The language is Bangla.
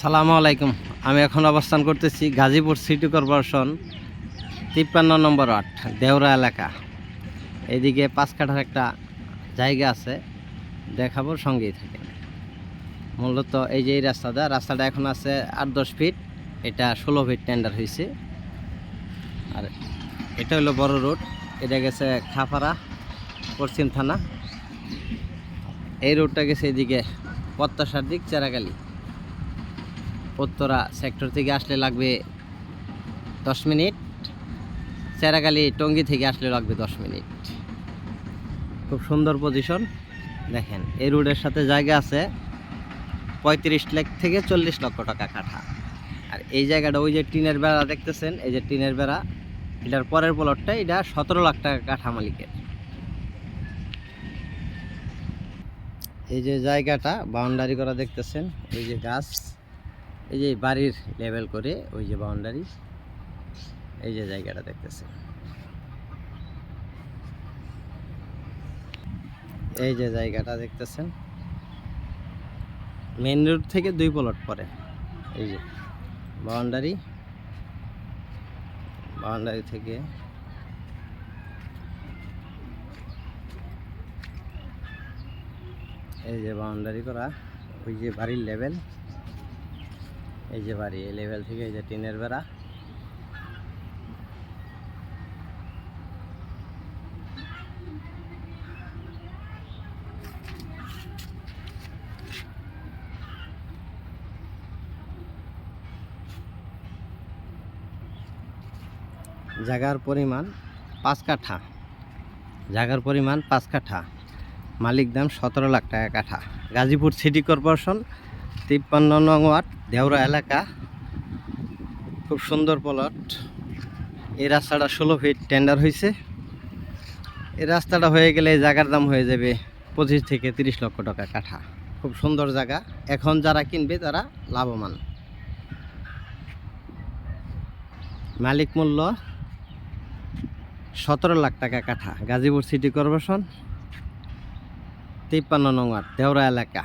সালামু আলাইকুম। আমি এখন অবস্থান করতেছি গাজীপুর সিটি কর্পোরেশন তিপ্পান্ন নম্বর ওয়ার্ড, দেওরা এলাকা। এদিকে পাঁচ কাঠার একটা জায়গা আছে, দেখাবো সঙ্গেই থাকে। মূলত এই যে এই রাস্তাটা রাস্তাটা এখন আছে আট দশ ফিট, এটা ষোলো ফিট টেন্ডার হয়েছে আর এটা হলো বড় রোড, এটা গেছে খাপাড়া, পশ্চিম থানা। এই রোডটা গেছে এদিকে পত্তাসার দিক চেরাগালি। উত্তরা সেক্টর থেকে আসলে লাগবে দশ মিনিট। চেরাগালি টঙ্গি থেকে আসলে লাগবে দশ মিনিট। খুব সুন্দর পজিশন দেখেন, এই রোডের সাথে জায়গা আছে পঁয়ত্রিশ লাখ থেকে চল্লিশ লক্ষ টাকা কাঠা। আর এই জায়গাটা ওই যে টিনের বেড়া দেখতেছেন, এই যে টিনের বেড়া, এটার পরের প্লটটা এটা সতেরো লাখ টাকা কাঠা মালিকের। এই যে জায়গাটা বাউন্ডারি করা দেখতেছেন, ওই যে গাছ। এই যে বাড়ির লেভেল করে, ওই যে বাউন্ডারি এই যে জায়গাটা দেখতেছেন এই যে জায়গাটা দেখতেছেন মেন রোড থেকে দুই প্লট পরে এই যে বাউন্ডারি বাউন্ডারি থেকে এই যে বাউন্ডারি করা, ওই যে বাড়ির লেভেল এই যে বাড়ি, এই লেভেল থেকে এই যে টিনের বেড়া। জায়গার পরিমাণ পাঁচ কাঠা। জায়গার পরিমাণ পাঁচ কাঠা। মালিক দাম সতেরো লাখ টাকা কাঠা। গাজীপুর সিটি কর্পোরেশন তিপ্পান্ন নং ওয়ার্ড, দেওরা এলাকা। খুব সুন্দর প্লট। এই রাস্তাটা ষোলো ফিট টেন্ডার হয়েছে এই রাস্তাটা হয়ে গেলে এই জায়গার দাম হয়ে যাবে পঁচিশ থেকে তিরিশ লক্ষ টাকা কাঠা। খুব সুন্দর জায়গা। এখন যারা কিনবে, তারা লাভবান। মালিক মূল্য সতেরো লাখ টাকা কাঠা, গাজীপুর সিটি কর্পোরেশন, তিপ্পান্ন নং ওয়ার্ড, দেওরা এলাকা।